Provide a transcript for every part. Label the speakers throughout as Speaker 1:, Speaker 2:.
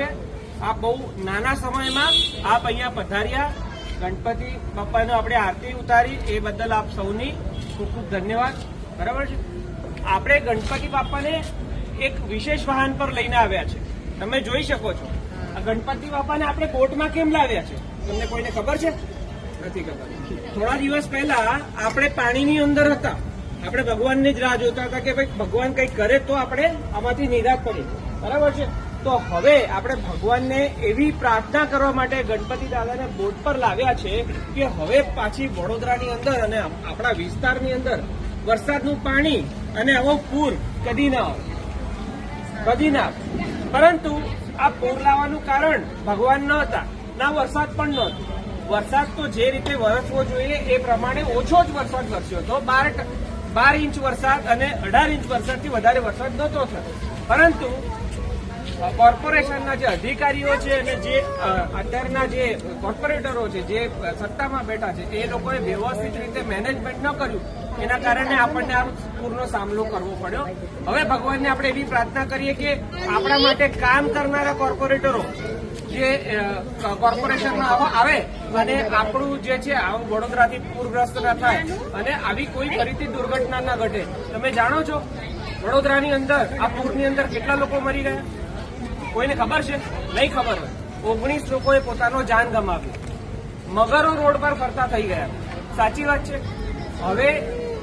Speaker 1: છે. આ બહુ નાના સમયમાં આપ અહીંયા પધાર્યા. ગણપતિ બાપાનો આપણે આરતી ઉતારી, એ બદલ આપ સૌની ખૂબ ખૂબ ધન્યવાદ. બરાબર છે? આપણે ગણપતિ બાપાને એક વિશેષ વાહન પર લઈને આવ્યા છે. તમે જોઈ શકો છો. આ ગણપતિ બાપાને આપણે કોર્ટમાં કેમ લાવ્યા છે? તમને કોઈને ખબર છે? નથી ખબર. થોડા દિવસ પહેલા આપણે પાણીની અંદર હતા. આપણે ભગવાનની જ રાહ જોતા હતા કે ભાઈ ભગવાન કંઈક કરે તો આપણે આમાંથી નિરાશ કરીએ બરાબર છે? તો હવે આપણે ભગવાનને એવી પ્રાર્થના કરવા માટે ગણપતિ દાદાને બોટ પર લાવ્યા છે કે હવે પાછી વડોદરાની અંદર અને આપણા વિસ્તારની અંદર વરસાદનું પાણી અને આવો પૂર કદી ના આવે. કદી ના. પરંતુ આ પૂર લાવવાનું કારણ ભગવાન ન હતા ના, વરસાદ પણ નહોતો. વરસાદ તો જે રીતે વરસવો જોઈએ એ પ્રમાણે ઓછો જ વરસાદ વરસ્યો હતો. બાર બાર ઇંચ વરસાદ અને અઢાર ઇંચ વરસાદથી વધારે વરસાદ નહોતો થયો પરંતુ કોર્પોરેશનના જે અધિકારીઓ છે અને જે અત્યારના જે કોર્પોરેટરો છે, જે સત્તામાં બેઠા છે, એ લોકોએ વ્યવસ્થિત રીતે મેનેજમેન્ટ ન કર્યું. એના કારણે આપણને આ પૂરનો સામનો કરવો પડ્યો. હવે ભગવાનને આપણે એવી પ્રાર્થના કરીએ કે આપણા માટે કામ કરનારા કોર્પોરેટરો જે કોર્પોરેશનમાં આવા અને આપણું જે છે, આવું વડોદરાથી પૂરગ્રસ્ત ના થાય અને આવી કોઈ ફરીથી દુર્ઘટના ના ઘટે. તમે જાણો છો, વડોદરાની અંદર, આ પૂરની અંદર કેટલા લોકો મરી ગયા? કોઈને ખબર છે? નહીં ખબર હોય. ઓગણીસ લોકોએ પોતાનો જાન ગમાવ્યો. મગરો રોડ પર ફરતા થઈ ગયા. સાચી વાત છે. હવે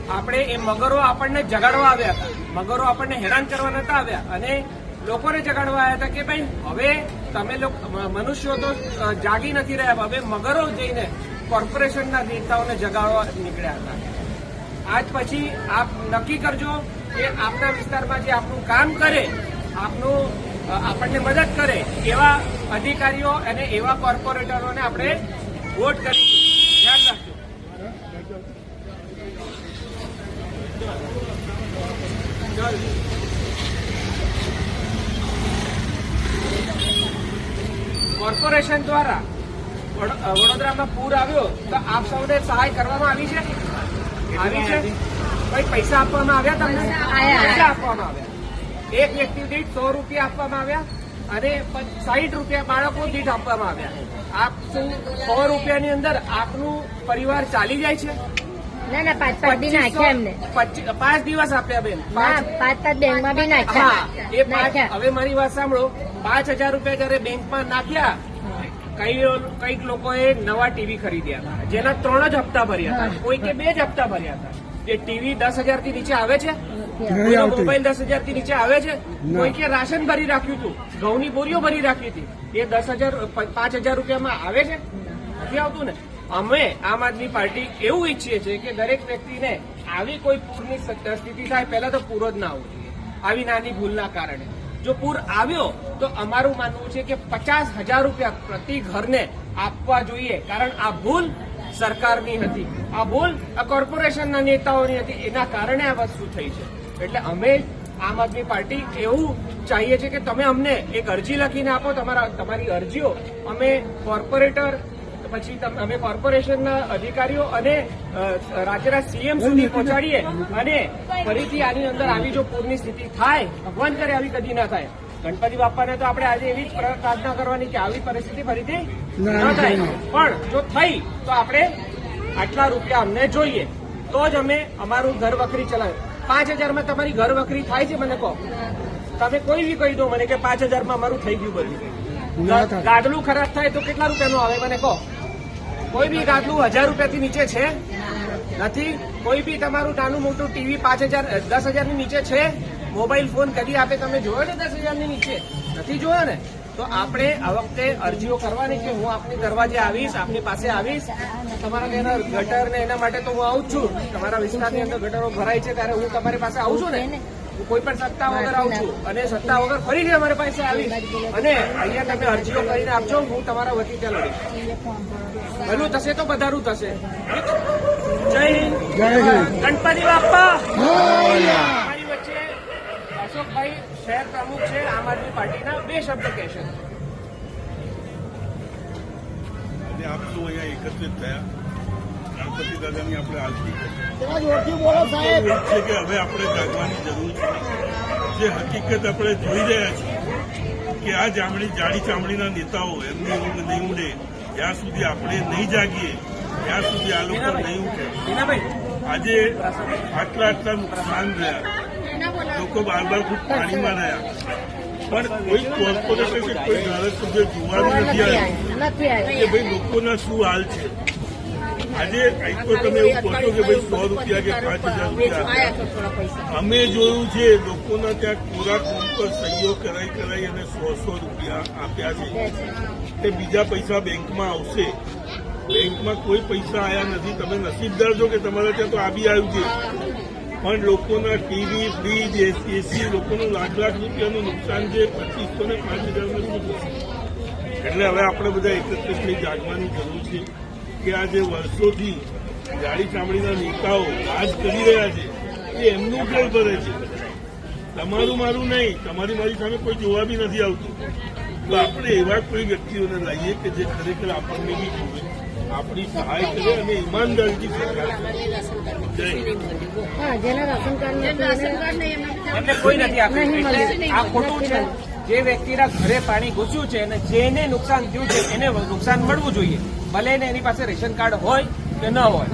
Speaker 1: આપણે એ મગરો આપણને જગાડવા આવ્યા હતા. મગરો આપણને હેરાન કરવા નતા આવ્યા. અને લોકોને જગાડવા આવ્યા હતા કે ભાઈ, હવે તમે લોકો મનુષ્યો તો જાગી નથી રહ્યા. હવે મગરો જઈને કોર્પોરેશનના નેતાઓને જગાડવા નીકળ્યા હતા. આજ પછી આપ નક્કી કરજો કે આપના વિસ્તારમાં જે આપનું કામ કરે, આપનું આપણને મદદ કરે એવા અધિકારીઓ અને એવા કોર્પોરેટરોને આપણે વોટ કરીશું. ધ્યાન રાખજો. ચાલ. કોર્પોરેશન દ્વારા વડોદરામાં પૂર આવ્યો તો આપ સૌને સહાય કરવામાં આવી છે? આવી છે? કોઈ પૈસા આપવામાં આવ્યા તમને? પૈસા આપવામાં આવ્યા. એક વ્યક્તિ દીઠ સો રૂપિયા આપવામાં આવ્યા અને સાહીઠ રૂપિયા બાળકો દીઠ આપવામાં આવ્યા. આપ શું સો રૂપિયાની અંદર આપનું પરિવાર ચાલી જાય છે?
Speaker 2: ના ના પાંચ પાંચ બી નાખ્યા એમને.
Speaker 1: પાંચ દિવસ આપ્યા બેન પાંચ.
Speaker 2: પાંચ બેંકમાં બી નાખ્યા.
Speaker 1: એ પાંચ હવે મારી વાત સાંભળો. પાંચ હજાર રૂપિયા જયારે બેંકમાં નાખ્યા કઈ કંઈક લોકોએ નવા ટીવી ખરીદ્યા. હતા જેના ત્રણ જ હપ્તા ભર્યા હતા. કોઈ કે બે જ હપ્તા ભર્યા હતા. એ ટીવી દસ હજારથી નીચે આવે છે? મોબાઈલ દસ હજારથી નીચે આવે છે? કોઈ કે રાશન ભરી રાખ્યું હતું? ઘઉંની બોરીઓ ભરી રાખી હતી. એ દસ હજાર પાંચ હજાર રૂપિયામાં આવે છે? નથી આવતું ને? અમે આમ આદમી પાર્ટી એવું ઈચ્છીએ છીએ કે દરેક વ્યક્તિને આવી કોઈ પૂરની સ્થિતિ થાય પહેલા તો પૂરો જ ના આવવો જોઈએ આવી નાની ભૂલના કારણે. જો પૂર આવ્યો તો અમારું માનવું છે કે પચાસ હજાર રૂપિયા પ્રતિ ઘરને આપવા જોઈએ. કારણ આ ભૂલ સરકારની હતી. આ ભૂલ આ કોર્પોરેશનના નેતાઓની હતી. એના કારણે આ વસ્તુ થઈ છે. એટલે અમે આમ આદમી પાર્ટી એવું ચાહીએ છીએ કે તમે અમને એક અરજી લખીને આપો, તમારા, તમારી અરજીઓ અમે કોર્પોરેટર, પછી અમે કોર્પોરેશનના અધિકારીઓ અને રાજ્યના સીએમ સુધી પહોંચાડીએ અને ફરીથી આની અંદર આવી જો પૂરની સ્થિતિ થાય, ભગવાન કરે, આવી કદી ના થાય. ગણપતિ બાપાને તો આપણે આજે એવી જ પ્રાર્થના કરવાની કે આવી પરિસ્થિતિ ફરીથી ન થાય. પણ જો થઈ તો આપણે આટલા રૂપિયા અમને જોઈએ. તો જ અમે અમારું ઘર વખરી ચલાવે પાંચ હજારમાં તમારી ઘર વખરી થાય છે મને કહો. તમે કોઈ બી કહી દો મને કે પાંચ હજારમાં અમારું થઈ ગયું બધું. ગાદલું ખરાબ થાય તો કેટલા રૂપિયાનું આવે મને કહો. કોઈ બી ગાદલું હજાર રૂપિયાથી નીચે છે? નથી. કોઈ બી તમારું નાનું મોટું ટીવી પાંચ હજાર દસ હજારની નીચે છે? મોબાઈલ ફોન કદી આપે તમે જોયો ને દસ હજારની નીચે? નથી જોયો ને? તો આપણે આ વખતે અરજીઓ કરવાની કે હું આપની દરવાજે આવીશ આપની પાસે આવીશ? તમારા એના ગટર ને એના માટે તો હું આવું જ છું. તમારા વિસ્તારની અંદર ગટરો ભરાય છે ત્યારે હું તમારી પાસે આવું છું ને? કોઈ પણ સત્તા વગર આવું છું. અને સત્તા વગર ફરીથી અમારી પાસે આવી અને અહીંયા તમે અરજીઓ કરીને આપજો હું તમારા વતી ત્યાં લડીશ ભલું થશે તો વધારું થશે. જય હિન્દ. ગણપતિ વચ્ચે અશોકભાઈ શહેર પ્રમુખ છે આમ આદમી પાર્ટીના બે શબ્દ કહેશે.
Speaker 3: આપ સૌ અહીંયા એકત્રિત થયા. ગણપતિ દાદાની આપણે આરતી છે કે હવે આપણે જાગવાની જરૂર છે. જે હકીકત આપણે જોઈ રહ્યા છીએ કે આ જામણી જાડી ચામડીના નેતાઓ એમની ઊંઘ નહીં ઉડે ત્યાં સુધી આપણે નહીં જાગીએ ત્યાં સુધી આ લોકો નહીં ઉઠે. આજે આટલા આટલા નુકસાન રહ્યા લોકો બાર બાર ફૂટ પાણીમાં રહ્યા. પણ કોઈ કોર્પોરેટર કે કોઈ ધારાસભ્ય જોવાનું નથી આવ્યું. કે ભાઈ લોકોના શું હાલ છે? આજે કંઈક તો તમે એવું કહો કે ભાઈ સો રૂપિયા કે પાંચ હજાર રૂપિયા અમે જોયું છે લોકોના ત્યાં કોરા ફોર્મ પર સહીઓ કરાઈ કરાઈ અને સો સો રૂપિયા આપ્યા છે. તે બીજા પૈસા બેંકમાં આવશે. બેંકમાં કોઈ પૈસા આવ્યા નથી. તમે નસીબદાર છો કે તમારા ત્યાં તો આવી આવ્યું છે? પણ લોકોના ટીવી ફ્રીજ એસી લોકોનું લાખ લાખ રૂપિયાનું નુકસાન છે, પચીસો ને પાંચ હજારનું નુકસાન એટલે હવે આપણે બધા એકત્રિત થઈ જાગવાની જરૂર છે કે આ જે વર્ષોથી જાડી ચામડીના નેતાઓ રાજ કરી રહ્યા છે, એ એમનું ઘર ભરે છે. તમારું મારું નહીં, તમારી મારી સામે કોઈ જોવા બી નથી આવતું. તો આપણે એવા કોઈ વ્યક્તિઓને લાવીએ કે જે ખરેખર આપણને બી જોવે. આપણી સહાય કરે અને ઈમાનદારીથી સરકાર
Speaker 1: કોઈ નથી. આપ્યું. આ ખોટું છે. જે વ્યક્તિના ઘરે પાણી ઘૂસ્યું છે અને જેને નુકસાન થયું છે એને નુકસાન મળવું જોઈએ. ભલે એને એની પાસે રેશન કાર્ડ હોય કે ન હોય.